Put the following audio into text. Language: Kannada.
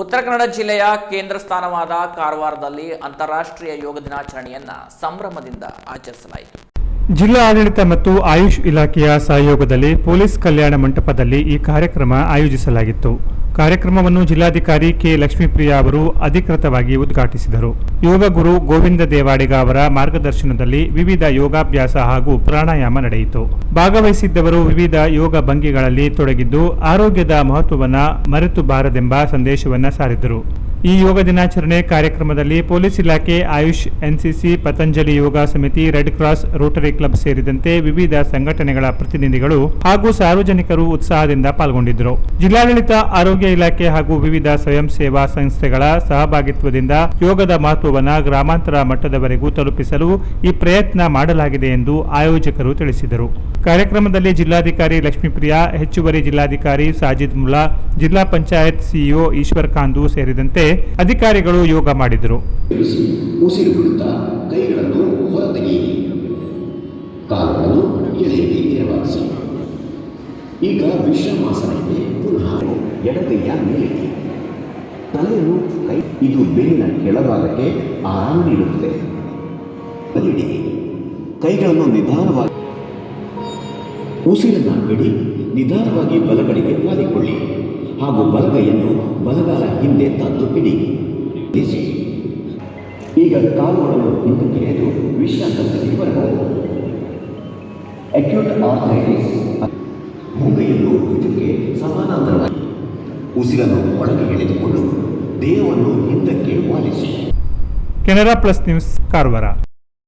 ಉತ್ತರ ಕನ್ನಡ ಜಿಲ್ಲೆಯ ಕೇಂದ್ರ ಸ್ಥಾನವಾದ ಕಾರವಾರದಲ್ಲಿ ಅಂತಾರಾಷ್ಟ್ರೀಯ ಯೋಗ ದಿನಾಚರಣೆಯನ್ನ ಸಂಭ್ರಮದಿಂದ ಆಚರಿಸಲಾಯಿತು. ಜಿಲ್ಲಾ ಆಡಳಿತ ಮತ್ತು ಆಯುಷ್ ಇಲಾಖೆಯ ಸಹಯೋಗದಲ್ಲಿ ಪೊಲೀಸ್ ಕಲ್ಯಾಣ ಮಂಟಪದಲ್ಲಿ ಈ ಕಾರ್ಯಕ್ರಮ ಆಯೋಜಿಸಲಾಗಿತ್ತು. ಕಾರ್ಯಕ್ರಮವನ್ನು ಜಿಲ್ಲಾಧಿಕಾರಿ ಕೆ. ಲಕ್ಷ್ಮೀಪ್ರಿಯಾ ಅವರು ಅಧಿಕೃತವಾಗಿ ಉದ್ಘಾಟಿಸಿದರು. ಯೋಗ ಗುರು ಗೋವಿಂದ ದೇವಾಡಿಗ ಅವರ ಮಾರ್ಗದರ್ಶನದಲ್ಲಿ ವಿವಿಧ ಯೋಗಾಭ್ಯಾಸ ಹಾಗೂ ಪ್ರಾಣಾಯಾಮ ನಡೆಯಿತು. ಭಾಗವಹಿಸಿದ್ದವರು ವಿವಿಧ ಯೋಗ ಭಂಗಿಗಳಲ್ಲಿ ತೊಡಗಿದ್ದು, ಆರೋಗ್ಯದ ಮಹತ್ವವನ್ನು ಮರೆತು ಬಾರದೆಂಬ ಸಂದೇಶವನ್ನು ಸಾರಿದರು. ಈ ಯೋಗ ದಿನಾಚರಣೆ ಕಾರ್ಯಕ್ರಮದಲ್ಲಿ ಪೊಲೀಸ್ ಇಲಾಖೆ, ಆಯುಷ್ ಎನ್ಸಿಸಿ ಪತಂಜಲಿ ಯೋಗ ಸಮಿತಿ, ರೆಡ್ ಕ್ರಾಸ್, ರೋಟರಿ ಕ್ಲಬ್ ಸೇರಿದಂತೆ ವಿವಿಧ ಸಂಘಟನೆಗಳ ಪ್ರತಿನಿಧಿಗಳು ಹಾಗೂ ಸಾರ್ವಜನಿಕರು ಉತ್ಸಾಹದಿಂದ ಪಾಲ್ಗೊಂಡಿದ್ದರು. ಜಿಲ್ಲಾಡಳಿತ, ಆರೋಗ್ಯ ಇಲಾಖೆ ಹಾಗೂ ವಿವಿಧ ಸ್ವಯಂ ಸೇವಾ ಸಂಸ್ಥೆಗಳ ಸಹಭಾಗಿತ್ವದಿಂದ ಯೋಗದ ಮಹತ್ವವನ್ನು ಗ್ರಾಮಾಂತರ ಮಟ್ಟದವರೆಗೂ ತಲುಪಿಸಲು ಈ ಪ್ರಯತ್ನ ಮಾಡಲಾಗಿದೆ ಎಂದು ಆಯೋಜಕರು ತಿಳಿಸಿದರು. ಕಾರ್ಯಕ್ರಮದಲ್ಲಿ ಜಿಲ್ಲಾಧಿಕಾರಿ ಲಕ್ಷ್ಮೀಪ್ರಿಯಾ, ಹೆಚ್ಚುವರಿ ಜಿಲ್ಲಾಧಿಕಾರಿ ಸಾಜಿದ್ ಮುಲ್ಲಾ, ಜಿಲ್ಲಾ ಪಂಚಾಯತ್ ಸಿಇಒ ಈಶ್ವರ್ ಖಾಂದು ಸೇರಿದಂತೆ ಅಧಿಕಾರಿಗಳು ಯೋಗ ಮಾಡಿದರು. ಈಗ ವಿಶ್ರಮಾಸನಕ್ಕೆ ಪುನಃ ಎಡಗೈಯ ಮೇಲೆ ತಲೆಯನ್ನು ಕೈ, ಇದು ಬೆನ್ನಿನ ಕೆಳಭಾಗಕ್ಕೆ ಆರಾಮ ನೀಡುತ್ತದೆ. ಕೈಗಳನ್ನು ನಿಧಾನವಾಗಿ ಉಸಿರನ್ನ ಬಿಡಿ, ನಿಧಾನವಾಗಿ ಬಲಗಡೆಗೆ ವಾಲಿಕೊಳ್ಳಿ. ಹಾಗೂ ಬಲಗೈಯನ್ನು ಬಲಗಾಲ ಹಿಂದೆ ತಂದು ಬಿಡಿ. ಈಗ ಕಾಲುಗಳನ್ನು ಹಿಂದಕ್ಕೆ ಎದು ವಿಶ್ರಾಂತ ಬರಬಹುದು. ಅಕ್ಯೂಟ್ ಆರ್ಥೈಟಿಸ್ ಮುಂಗೈಯನ್ನು ಇದಕ್ಕೆ ಸಮಾನಾಂತರವಾಗಿ ಉಸಿರನ್ನು ಒಳಗೆ ಎಳೆದುಕೊಂಡು ದೇಹವನ್ನು ಹಿಂದಕ್ಕೆ ವಾಲಿಸಿ. Canara plus news, Karwar.